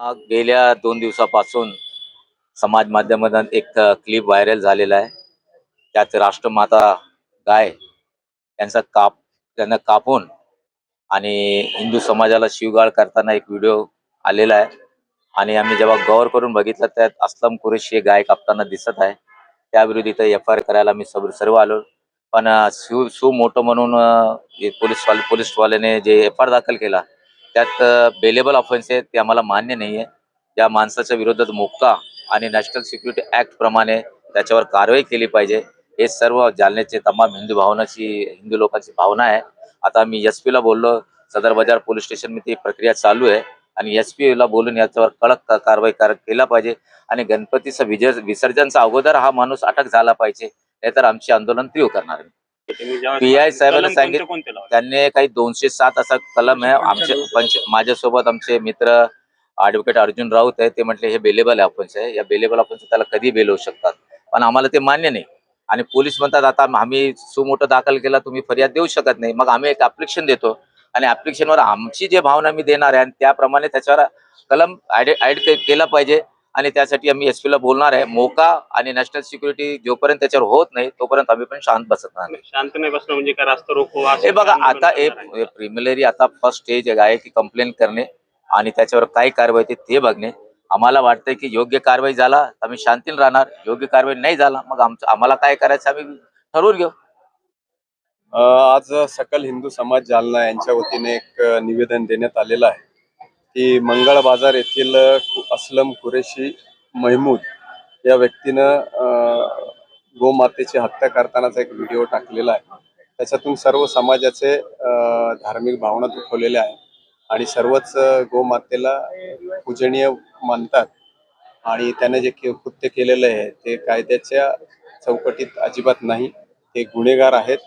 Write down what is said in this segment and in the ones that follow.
हा गेल्या दोन दिवसापासून समाज माध्यमातून एक क्लिप व्हायरल झालेला आहे. त्यात राष्ट्रमाता गाय यांचा काप त्यांना कापून आणि हिंदू समाजाला शिवगाळ करताना एक व्हिडिओ आलेला आहे. आणि आम्ही जेव्हा गौर करून बघितलं त्यात असलम कुरेशी हे गाय कापताना दिसत आहे. त्याविरुद्ध इथं एफ आय आर करायला आम्ही सर्व सर्व आलो. पण शिव शिव मोठं म्हणून अं, पोलीसवाले पोलीसवाल्याने जे एफ आय आर दाखल केला त्यात बेलेबल ऑफेन्स आहेत ते आम्हाला मान्य नाही आहे या माणसाच्या विरोधात मोक्का आणि नॅशनल सिक्युरिटी ऍक्ट प्रमाणे त्याच्यावर कारवाई केली पाहिजे. हे सर्व जालन्याचे तमाम हिंदू भावनाची हिंदू लोकांची भावना आहे. आता मी एस ला बोललो सदर बाजार पोलीस स्टेशनमध्ये ती प्रक्रिया चालू आहे आणि एस ला बोलून याच्यावर कडक कारवाई कर- केला पाहिजे. आणि गणपतीचं विजय विसर्जनचा अगोदर हा माणूस अटक झाला पाहिजे नाहीतर आमची आंदोलन तीव्र करणार आहे PI साहेबांना सांगित- त्यांनी काही दोनशे सात असा कलम आहे. आमचे पंच माझ्यासोबत आमचे मित्र ऍडव्होकेट अर्जुन राऊत आहे ते म्हटले हे बेलेबल ऑफेन्स आहे. या बेलेबल ऑफेन्स त्याला कधी बेल होऊ शकतात? पण आम्हाला ते मान्य नाही. आणि पोलीस म्हणतात आता आम्ही सुमोटो दाखल केला तुम्ही फरियाद देऊ शकत नाही. मग आम्ही एक ऍप्लिकेशन देतो. आणि ऍप्लिकेशनवर आमची जे भावना मी देणार आहे आणि त्याप्रमाणे त्याच्यावर कलम ऍड ऍड केला पाहिजे. आणि त्यासाठी आम्ही एस ला बोलणार आहे. मोका आणि नॅशनल सिक्युरिटी जोपर्यंत त्याच्यावर होत नाही तोपर्यंत आम्ही पण शांत बसत नाही. शांत नाही बसणं म्हणजे काय? रास्ता रोको असं हे बघा आता. एक प्रिमिलरी आता फर्स्ट स्टेज आहे की कंप्लेंट करणे आणि त्याच्यावर काय कारवाई ते ते बघणे. आम्हाला वाटतंय की योग्य कारवाई झाला तर आम्ही शांतीने राहणार. योग्य कारवाई नाही झाला मग आमचं आम्हाला काय करायचं आम्ही ठरवून घेऊ. आज सकल हिंदू समाज जालना यांच्या वतीने एक निवेदन देण्यात आलेलं आहे. की मंगळ बाजार येथील असलम कुरेशी महमूद या व्यक्तीनं गोमातेची हत्या करतानाचा एक व्हिडिओ टाकलेला आहे. त्याच्यातून सर्व समाजाचे धार्मिक भावना दुखवलेल्या आहे आणि सर्वच गोमातेला पूजनीय मानतात आणि त्याने जे के- कृत्य केलेलं आहे ते कायद्याच्या चौकटीत अजिबात नाही. ते गुन्हेगार आहेत.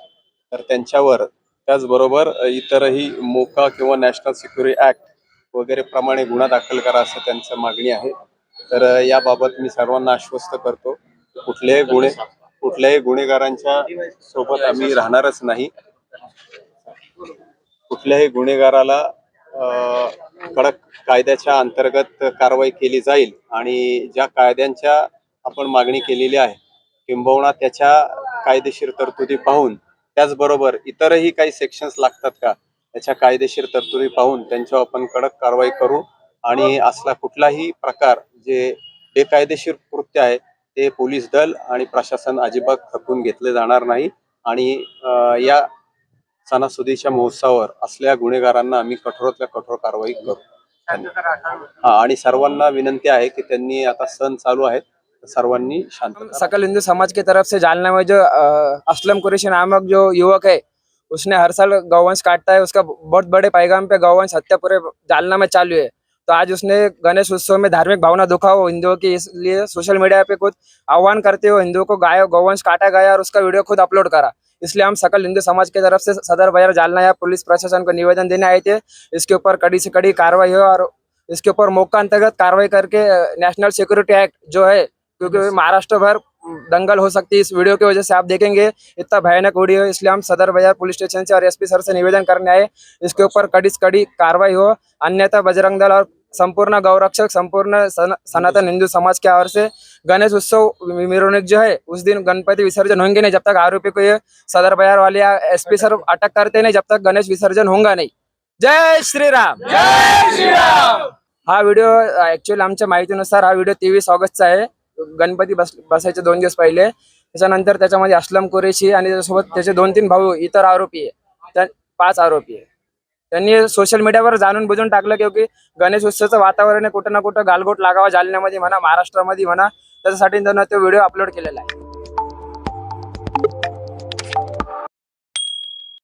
तर त्यांच्यावर त्याचबरोबर इतरही मोका किंवा नॅशनल सिक्युरिटी ऍक्ट वगैरे प्रमाणे गुन्हा दाखल करा असं त्यांचं मागणी आहे. तर याबाबत मी सर्वांना आश्वस्त करतो कुठल्याही गुन्हे कुठल्याही गुन्हेगारांच्या सोबत आम्ही राहणारच नाही. कुठल्याही गुन्हेगाराला कडक कायद्याच्या अंतर्गत कारवाई केली जाईल आणि ज्या कायद्यांच्या आपण मागणी केलेली आहे किंबहुना त्याच्या कायदेशीर तरतुदी पाहून त्याचबरोबर इतरही काही सेक्शन्स लागतात का? त्याच्या कायदेशीर तरतुदी पाहून त्यांच्यावर आपण कडक कारवाई करू. आणि असला कुठलाही प्रकार जे बेकायदेशीर कृत्य आहे ते पोलीस दल आणि प्रशासन अजिबात खपून घेतले जाणार नाही. आणि या सणासुदीच्या महोत्सवावर असल्या गुन्हेगारांना आम्ही कठोरातल्या कठोर कारवाई करू. हा आणि सर्वांना विनंती आहे की त्यांनी आता सण चालू आहेत. सर्वांनी शांत सकल हिंदू समाज की तरफ से जालना में जो असलम कुरेशी नामक जो युवक है उसने हर साल गौवंश काटता है उसका बहुत बड़े पैगाम पे गौवंश हत्या पूरे जालना में चालू है। तो आज उसने गणेश उत्सव में धार्मिक भावना दुखा हो हिंदुओं की इसलिए सोशल मीडिया पे खुद आह्वान करते हुए हिंदुओं को गाय गौवंश काटा गया और उसका वीडियो खुद अपलोड करा। इसलिए हम सकल हिंदू समाज की तरफ़ से सदर बाज़ार जालना या पुलिस प्रशासन को निवेदन देने आए थे। इसके ऊपर कड़ी से कड़ी कार्रवाई हो और इसके ऊपर मौका अंतर्गत कार्रवाई करके नेशनल सिक्योरिटी एक्ट जो है क्योंकि महाराष्ट्र भर दंगल हो सकती है। इस वीडियो की वजह से आप देखेंगे इतना भयानक वीडियो। इसलिए हम सदर बाजार पुलिस स्टेशन से और एसपी सर से निवेदन करने आए। इसके ऊपर कड़ी से कड़ी कार्रवाई हो। अन्यथा बजरंग दल और संपूर्ण गौरक्षक संपूर्ण सन- सनातन हिंदू समाज की ओर से गणेश उत्सव मिरोनिक जो है उस दिन गणपति विसर्जन होंगे नहीं जब तक आरोपी को ये सदर बाजार वाले या एसपी सर अटक करते नहीं जब तक गणेश विसर्जन होगा नहीं। जय श्रीराम जय श्रीराम हा व्हिडिओ ऍक्च्युअली आमच्या माहितीनुसार हा व्हिडिओ तेवीस ऑगस्टचा आहे. गणपती बस बसायचे दोन दिवस पहिले. त्याच्यानंतर त्याच्यामध्ये असलम कुरेशी आणि त्याच्यासोबत त्याचे दोन तीन भाऊ इतर आरोपी आहे. त्या पाच आरोपी आहे. त्यांनी सोशल मीडियावर जाणून बुजून टाकलं की की गणेश उत्सवाचं वातावरण आहे कुठं ना कुठं गालगोट लागावा जालन्यामध्ये म्हणा महाराष्ट्रामध्ये म्हणा. त्याच्यासाठी त्यांना तो व्हिडिओ अपलोड केलेला आहे.